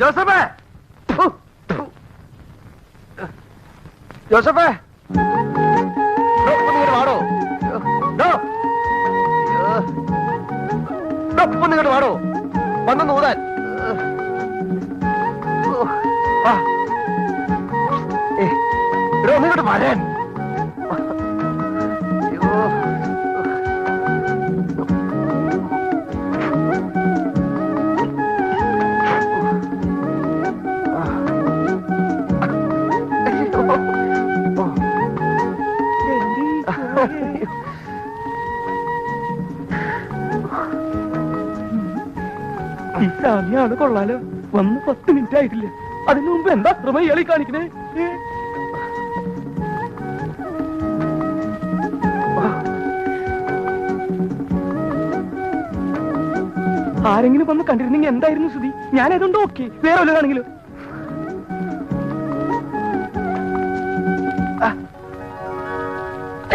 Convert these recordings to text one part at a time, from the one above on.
ജോസഫേ. ജോസഫേ! വാടോ. ഡോ, ഇങ്ങോട്ട് വാടോ. വന്ന് നൂതാൻ ഇങ്ങോട്ട് വരാൻ. ഈ കൊള്ളാലോ. വന്ന് പത്ത് മിനിറ്റ് ആയിട്ടില്ല. അതിനു മുമ്പ് എന്താ അത്രമ ഇയാളി കാണിക്കണേ? ആരെങ്കിലും വന്ന് കണ്ടിരുന്നെങ്കിൽ എന്തായിരുന്നു സ്ഥിതി ഞാൻ ഏതുകൊണ്ട് ഓക്കെ വേറെ വല്ലതാണെങ്കിലും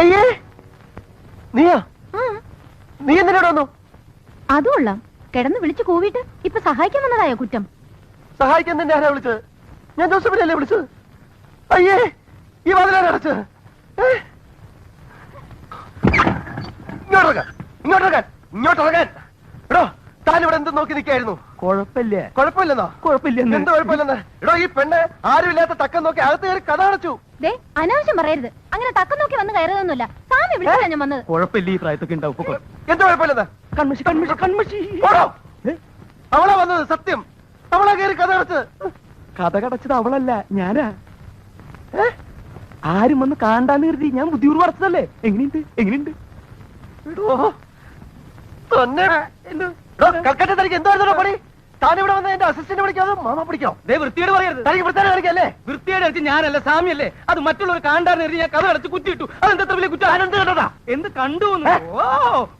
അയ്യേ. നീയാ? നീ എന്തിനോട് വന്നു? അതും കൊള്ളാം. കിടന്ന് വിളിച്ചു കൂവിട്ട് ഇപ്പൊ സഹായിക്കാൻ വന്നതായോ കുറ്റം? സഹായിക്കാൻ തന്നെ ആരാ വിളിച്ചത്? ഞാൻ ജോസഫിനല്ലേ വിളിച്ചത്? അയ്യേ ഈ വാതിലടച്ചത്? ഇങ്ങോട്ടിറങ്ങാൻ ഇങ്ങോട്ടിറങ്ങാൻ ഇങ്ങോട്ടിറങ്ങാൻ എടോ താൻ ഇവിടെ എന്ത് നോക്കി നിൽക്കായിരുന്നു കുഴപ്പമില്ല? കുഴപ്പമില്ലെന്നോ? കുഴപ്പമില്ലെന്ന്. എന്ത് കുഴപ്പമില്ലെന്ന്? എടോ ഈ പെണ്ണ് ആരുമില്ലാത്ത തക്കം നോക്കി അകത്ത് കയറി കഥ അടച്ചു ദേ അനാവശ്യം പറയരുത്. അങ്ങനെ തക്കം നോക്കി വന്ന് കയറുന്നൊന്നുമില്ല സാമി വിളിച്ചാ ഞാൻ വന്നത്? കുഴപ്പമില്ല ഈ പ്രായത്തൊക്കെ ഉണ്ടാവും. എന്ത് കുഴപ്പമില്ലത്? കൺമഷി കൺമഷി കൺമഷി. ഓടോ? അവളാ വന്നത് സത്യം. അവളാ കയറി കഥ അടച്ചത് കഥ കടച്ചത് അവളല്ല ഞാനാ. ആരും വന്ന് കാണ്ടാന്ന് കരുതി ഞാൻ ബുദ്ധിപൂർവം അടച്ചതല്ലേ എങ്ങനെയുണ്ട്? എങ്ങനെയുണ്ട്? കൽക്കട്ട തനിക്ക് എന്തായിരുന്നു പണി? താൻ വന്ന എന്റെ അസിസ്റ്റന്റ് വിളിക്കാതെ മാമ പിടിക്കോ ദേ വൃത്തിയോട് പറയരുത്. തനിക്ക് വൃത്തിയോട് കാണിക്കല്ലേ വൃത്തിയോട് അടിച്ച് ഞാനല്ല സാമ്യല്ലേ. അത് മറ്റുള്ളവർ കാണ്ടാന്ന് എറിഞ്ഞ് ഞാൻ കഥ അടച്ച് കുറ്റിയിട്ടു അതെന്താ വലിയ കുറ്റം? എന്ത് കണ്ടതാ എന്ത് കണ്ടു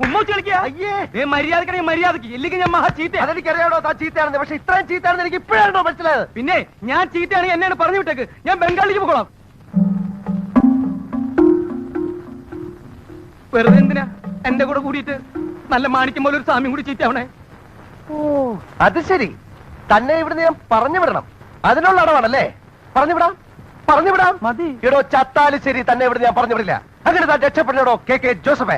ഉമ്മൂച്ച് കളിക്കാ? അയ്യേ. മര്യാദയ്ക്ക്. ഇല്ലെങ്കിൽ ഞാൻ മഹാ ചീത്ത അതെനിക്കറിയാടോ താൻ ചീത്തയാണെന്ന്. പക്ഷെ ഇത്രയും ചീത്തയാണെന്ന് എനിക്ക് ഇപ്പോഴാണോ മനസ്സിലായത്. പിന്നെ ഞാൻ ചീത്തയാണെങ്കിൽ എന്നെയാണ് പറഞ്ഞു വിട്ടേക്ക്. ഞാൻ ബംഗാളിലേക്ക് പോകണം. വെറുതെ എന്തിനാ? എന്റെ കൂടെ കൂടിയിട്ട് നല്ല മാണിക്കം പോലെ ഒരു സാമ്യം കൂടി ചീത്തയാവണേ? അത് ശരി. തന്നെ ഇവിടുന്ന് ഞാൻ പറഞ്ഞു വിടണം അതിനുള്ള അടവാണല്ലേ? പറഞ്ഞു വിടാം പറഞ്ഞു വിടാം മതി. ഇടോ ചത്താലും ശരി തന്നെ ഇവിടുന്ന് ഞാൻ പറഞ്ഞു വിടില്ല അങ്ങനെ താൻ രക്ഷപ്പെടണോ കെ കെ ജോസഫേ.